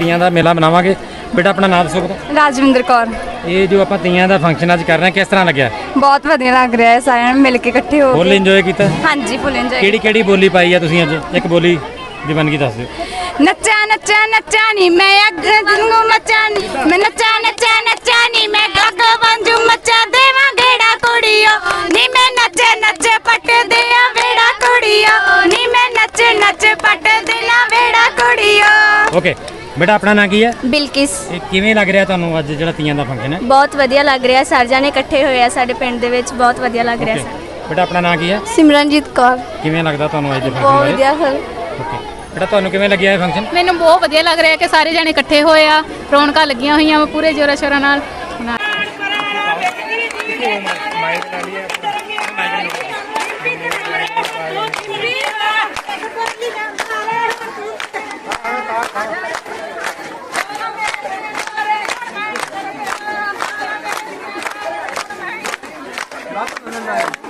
ਤੀਆਂ ਦਾ ਮੇਲਾ ਮਨਾਵਾਂਗੇ। ਬੇਟਾ ਆਪਣਾ ਨਾਮ ਦੱਸੋ ਰਾਜਵਿੰਦਰ ਕੌਰ। ਇਹ ਜੋ ਆਪਾਂ ਤੀਆਂ ਦਾ ਫੰਕਸ਼ਨ ਅੱਜ ਕਰ ਰਹੇ ਹਾਂ ਕਿਸ ਤਰ੍ਹਾਂ ਲੱਗਿਆ? ਬਹੁਤ ਵਧੀਆ ਲੱਗ ਰਿਹਾ ਹੈ ਸਾਰਿਆਂ ਨੂੰ ਮਿਲ ਕੇ ਇਕੱਠੇ ਹੋ ਫੁੱਲ ਕੇ। ਇੰਜੋਏ ਕੀਤਾ? ਹਾਂਜੀ ਫੁੱਲ ਇੰਜੋਏ ਕਿਹੜੀ ਕਿਹੜੀ ਬੋਲੀ ਪਾਈ ਆ ਤੁਸੀਂ ਅੱਜ? ਇੱਕ ਬੋਲੀ ਦੀ ਬਣ ਦੱਸ ਦਿਓ। ਨੱਚਾ ਨੱਚਾ ਨੱਚਾ ਨੀ ਮੈਂ ਅੱਗ ਨੂੰ ਮੱਚਾ ਨੀ। ਮੈਂ ਨੱਚਾ ਨੱਚਾ ਨੱਚਾ ਨੀ ਮੈਂ ਗੱਗ ਵਾਂਝੂ ਮੱਚਾ। ਦੇਵਾਂ ਗੇੜਾ ਕੁੜੀਓ ਨੀ ਮੈਂ ਨੱਚੇ ਨੱਚੇ ਪੱਟ ਦਿਆਂ ਵੇੜਾ ਕੁੜੀਓ। ਨੀ ਮੈਂ ਨੱਚੇ ਨੱਚੇ ਪੱਟ ਦਿਆਂ ਵੇੜਾ ਕੁੜੀਓ। ਓਕੇ ਬੇਟਾ ਆਪਣਾ ਨਾਂ ਕੀ ਹੈ? ਬਿਲਕਿਸ। ਇਹ ਕਿਵੇਂ ਲੱਗ ਰਿਹਾ ਤੁਹਾਨੂੰ ਅੱਜ ਜਿਹੜਾ ਤੀਆਂ ਦਾ ਫੰਕਸ਼ਨ ਹੈ? ਬਹੁਤ ਵਧੀਆ ਲੱਗ ਰਿਹਾ ਸਾਰੇ ਜਾਣੇ ਇਕੱਠੇ ਹੋਏ ਆ ਸਾਡੇ ਪਿੰਡ ਦੇ ਵਿੱਚ ਬਹੁਤ ਵਧੀਆ ਲੱਗ ਰਿਹਾ ਓਕੇ ਬੇਟਾ ਆਪਣਾ ਨਾਂ ਕੀ ਹੈ? ਸਿਮਰਨਜੀਤ ਕੌਰ। ਕਿਵੇਂ ਲੱਗਦਾ ਤੁਹਾਨੂੰ ਅੱਜ ਦੇ ਫੰਕਸ਼ਨ ਬਹੁਤ ਬਾਰੇ? ਵਧੀਆ ਸਰ। ਓਕੇ ਬੇਟਾ ਤੁਹਾਨੂੰ ਕਿਵੇਂ ਲੱਗਿਆ ਇਹ ਫੰਕਸ਼ਨ? ਮੈਨੂੰ ਬਹੁਤ ਵਧੀਆ ਲੱਗ ਰਿਹਾ ਕਿ ਸਾਰੇ ਜਣੇ ਇਕੱਠੇ ਹੋਏ ਆ ਰੌਣਕਾਂ ਲੱਗੀਆਂ ਹੋਈਆਂ ਵਾ ਪੂਰੇ ਜੋਰਾ ਸ਼ੋਰਾਂ ਨਾਲ।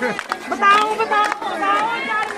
不打不打不打我打